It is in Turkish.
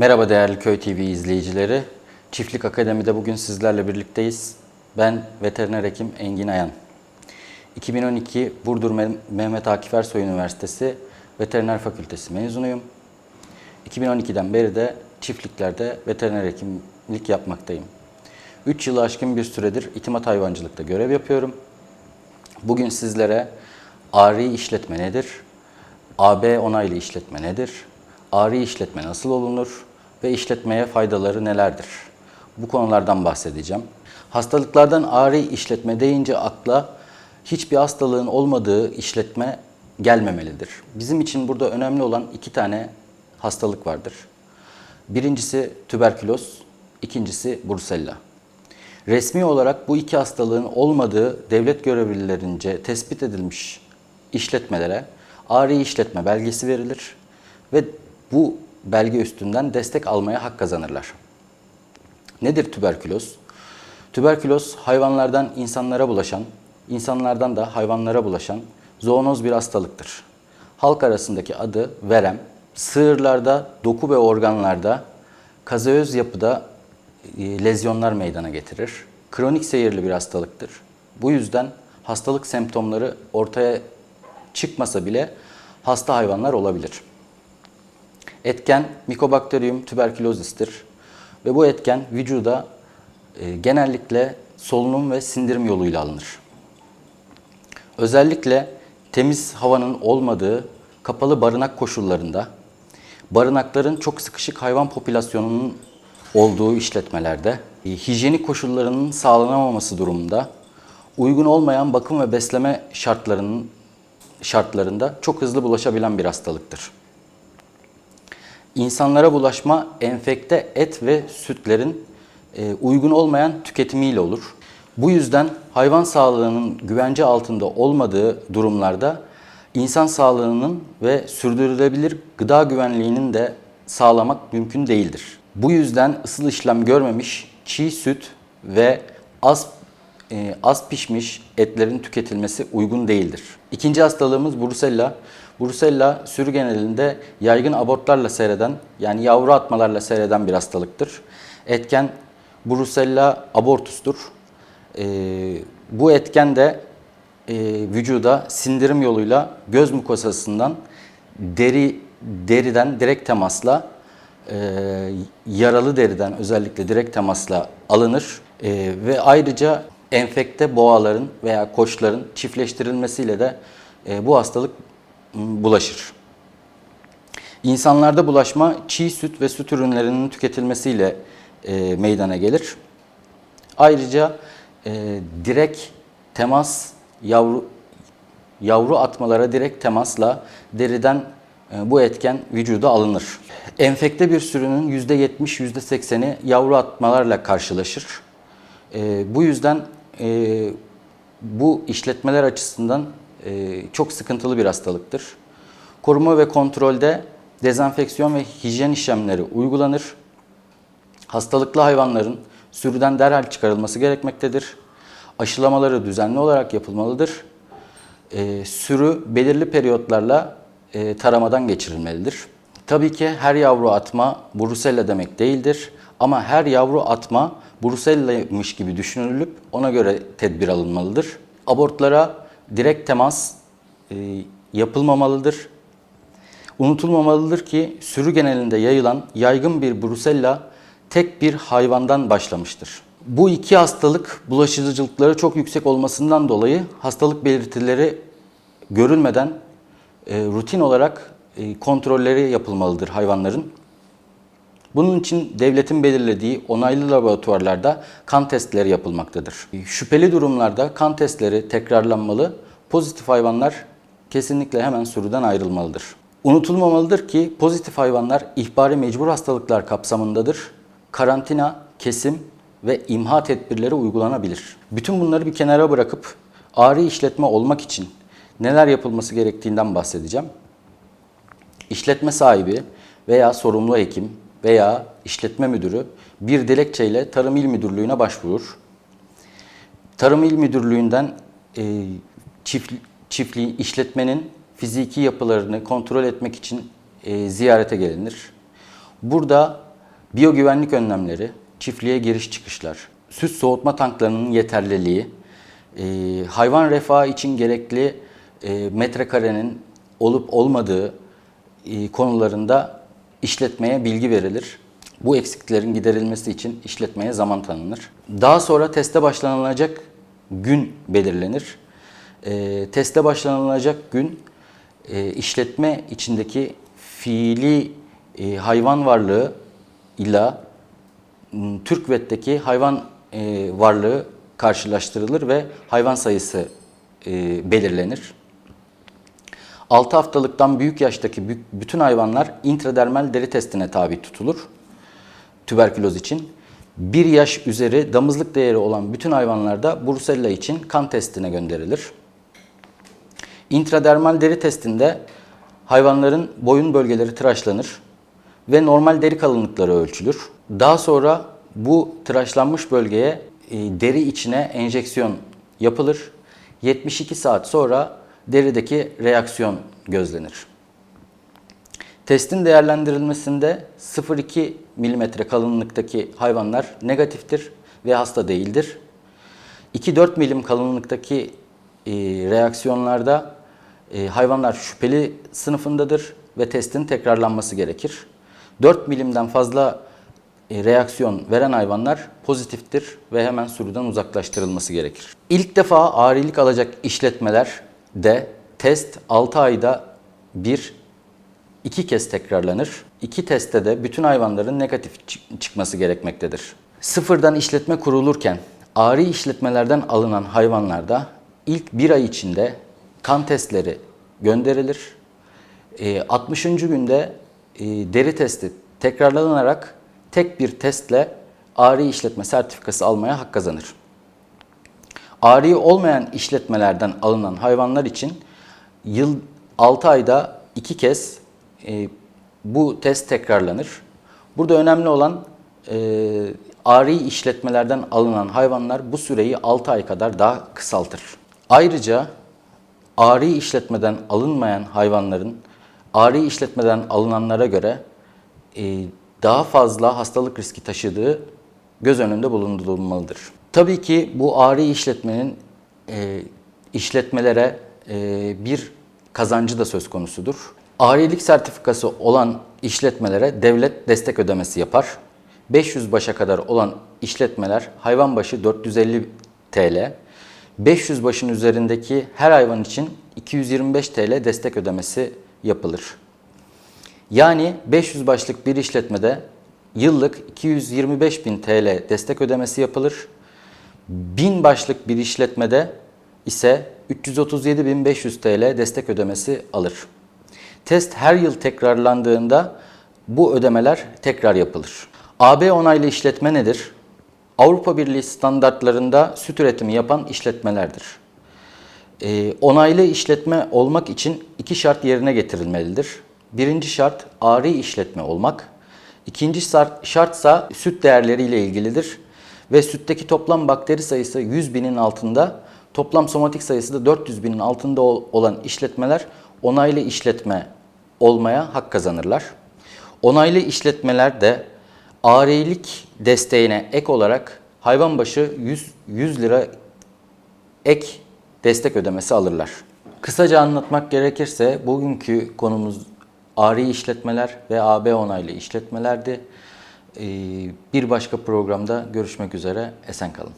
Merhaba değerli Köy TV izleyicileri. Çiftlik Akademi'de bugün sizlerle birlikteyiz. Ben veteriner hekim Engin Ayan. 2012 Burdur Me- Mehmet Akif Ersoy Üniversitesi Veteriner Fakültesi mezunuyum. 2012'den beri de çiftliklerde veteriner hekimlik yapmaktayım. 3 yılı aşkın bir süredir itimat hayvancılıkta görev yapıyorum. Bugün sizlere ARI işletme nedir? AB onaylı işletme nedir? ARI işletme nasıl olunur? Ve işletmeye faydaları nelerdir? Bu konulardan bahsedeceğim. Hastalıklardan ARI işletme deyince akla hiçbir hastalığın olmadığı işletme gelmemelidir. Bizim için burada önemli olan iki tane hastalık vardır. Birincisi tüberküloz, ikincisi brucella. Resmi olarak bu iki hastalığın olmadığı devlet görevlilerince tespit edilmiş işletmelere ARI işletme belgesi verilir ve bu belge üstünden destek almaya hak kazanırlar. Nedir tüberküloz? Tüberküloz hayvanlardan insanlara bulaşan, insanlardan da hayvanlara bulaşan zoonoz bir hastalıktır. Halk arasındaki adı verem. Sığırlarda, doku ve organlarda, kazaöz yapıda e, lezyonlar meydana getirir. Kronik seyirli bir hastalıktır. Bu yüzden hastalık semptomları ortaya çıkmasa bile hasta hayvanlar olabilir. Etken Mycobacterium tuberculosis'tir ve bu etken vücuda e, genellikle solunum ve sindirim yoluyla alınır. Özellikle temiz havanın olmadığı kapalı barınak koşullarında, barınakların çok sıkışık hayvan popülasyonunun olduğu işletmelerde, e, hijyenik koşullarının sağlanamaması durumunda, uygun olmayan bakım ve besleme şartlarının şartlarında çok hızlı bulaşabilen bir hastalıktır. İnsanlara bulaşma enfekte et ve sütlerin e, uygun olmayan tüketimiyle olur. Bu yüzden hayvan sağlığının güvence altında olmadığı durumlarda insan sağlığının ve sürdürülebilir gıda güvenliğinin de sağlamak mümkün değildir. Bu yüzden ısıl işlem görmemiş çiğ süt ve az e, az pişmiş etlerin tüketilmesi uygun değildir. İkinci hastalığımız Brusella. Brusella sürü genelinde yaygın abortlarla seyreden yani yavru atmalarla seyreden bir hastalıktır. Etken Brusella abortustur. E, bu etken de e, vücuda sindirim yoluyla göz mukosasından deri deriden direkt temasla e, yaralı deriden özellikle direkt temasla alınır E, ve ayrıca enfekte boğaların veya koçların çiftleştirilmesiyle de e, bu hastalık bulaşır. İnsanlarda bulaşma çiğ süt ve süt ürünlerinin tüketilmesiyle e, meydana gelir. Ayrıca e, direkt temas yavru yavru atmalara direkt temasla deriden e, bu etken vücuda alınır. Enfekte bir sürünün %70-%80'i yavru atmalarla karşılaşır. Bu yüzden e, bu işletmeler açısından e, çok sıkıntılı bir hastalıktır. Koruma ve kontrolde dezenfeksiyon ve hijyen işlemleri uygulanır. Hastalıklı hayvanların sürüden derhal çıkarılması gerekmektedir. Aşılamaları düzenli olarak yapılmalıdır. E, sürü belirli periyotlarla e, taramadan geçirilmelidir. Tabii ki her yavru atma Brusella demek değildir. Ama her yavru atma Brusella'ymış gibi düşünülüp ona göre tedbir alınmalıdır. Abortlara direkt temas e, yapılmamalıdır. Unutulmamalıdır ki sürü genelinde yayılan yaygın bir Brusella tek bir hayvandan başlamıştır. Bu iki hastalık bulaşıcılıkları çok yüksek olmasından dolayı hastalık belirtileri görülmeden e, rutin olarak kontrolleri yapılmalıdır hayvanların. Bunun için devletin belirlediği onaylı laboratuvarlarda kan testleri yapılmaktadır. Şüpheli durumlarda kan testleri tekrarlanmalı, pozitif hayvanlar kesinlikle hemen sürüden ayrılmalıdır. Unutulmamalıdır ki pozitif hayvanlar ihbari mecbur hastalıklar kapsamındadır. Karantina, kesim ve imha tedbirleri uygulanabilir. Bütün bunları bir kenara bırakıp ağrı işletme olmak için neler yapılması gerektiğinden bahsedeceğim. İşletme sahibi veya sorumlu hekim veya işletme müdürü bir dilekçeyle Tarım İl Müdürlüğü'ne başvurur. Tarım İl Müdürlüğü'nden e, çift, çiftliği işletmenin fiziki yapılarını kontrol etmek için e, ziyarete gelinir. Burada biyogüvenlik önlemleri, çiftliğe giriş çıkışlar, süt soğutma tanklarının yeterliliği, e, hayvan refahı için gerekli e, metrekarenin olup olmadığı konularında işletmeye bilgi verilir. Bu eksiklerin giderilmesi için işletmeye zaman tanınır. Daha sonra teste başlanılacak gün belirlenir. E, teste başlanılacak gün e, işletme içindeki fiili e, hayvan varlığı ile m, TÜRKVET'teki hayvan e, varlığı karşılaştırılır ve hayvan sayısı e, belirlenir. 6 haftalıktan büyük yaştaki bü- bütün hayvanlar intradermal deri testine tabi tutulur. Tüberküloz için. 1 yaş üzeri damızlık değeri olan bütün hayvanlarda Brusella için kan testine gönderilir. İntradermal deri testinde hayvanların boyun bölgeleri tıraşlanır ve normal deri kalınlıkları ölçülür. Daha sonra bu tıraşlanmış bölgeye e, deri içine enjeksiyon yapılır. 72 saat sonra derideki reaksiyon gözlenir. Testin değerlendirilmesinde 0,2 mm kalınlıktaki hayvanlar negatiftir ve hasta değildir. 2-4 milim kalınlıktaki e, reaksiyonlarda e, hayvanlar şüpheli sınıfındadır ve testin tekrarlanması gerekir. 4 milimden fazla e, reaksiyon veren hayvanlar pozitiftir ve hemen sürüden uzaklaştırılması gerekir. İlk defa ağrılık alacak işletmelerde test 6 ayda bir iki kez tekrarlanır. İki testte de bütün hayvanların negatif çık- çıkması gerekmektedir. Sıfırdan işletme kurulurken ağrı işletmelerden alınan hayvanlarda ilk bir ay içinde kan testleri gönderilir. E, 60. günde e, deri testi tekrarlanarak tek bir testle ağrı işletme sertifikası almaya hak kazanır. Ağrı olmayan işletmelerden alınan hayvanlar için yıl 6 ayda 2 kez e, bu test tekrarlanır. Burada önemli olan e, ağrı işletmelerden alınan hayvanlar bu süreyi 6 ay kadar daha kısaltır. Ayrıca ağrı işletmeden alınmayan hayvanların ağrı işletmeden alınanlara göre e, daha fazla hastalık riski taşıdığı göz önünde bulundurulmalıdır. Tabii ki bu ağrı işletmenin e, işletmelere e, bir kazancı da söz konusudur. Ağrılık sertifikası olan işletmelere devlet destek ödemesi yapar. 500 başa kadar olan işletmeler hayvan başı 450 TL, 500 başın üzerindeki her hayvan için 225 TL destek ödemesi yapılır. Yani 500 başlık bir işletmede yıllık 225 bin TL destek ödemesi yapılır. 1000 başlık bir işletmede ise 337.500 TL destek ödemesi alır. Test her yıl tekrarlandığında bu ödemeler tekrar yapılır. AB onaylı işletme nedir? Avrupa Birliği standartlarında süt üretimi yapan işletmelerdir. Ee, onaylı işletme olmak için iki şart yerine getirilmelidir. Birinci şart ağrı işletme olmak. İkinci şart, şartsa süt değerleriyle ilgilidir. Ve sütteki toplam bakteri sayısı 100 binin altında, toplam somatik sayısı da 400 binin altında ol- olan işletmeler onaylı işletme olmaya hak kazanırlar. Onaylı işletmeler de ağrılık desteğine ek olarak hayvan başı 100, 100 lira ek destek ödemesi alırlar. Kısaca anlatmak gerekirse bugünkü konumuz ağrı işletmeler ve AB onaylı işletmelerdi. Ee, Bir başka programda görüşmek üzere. Esen kalın.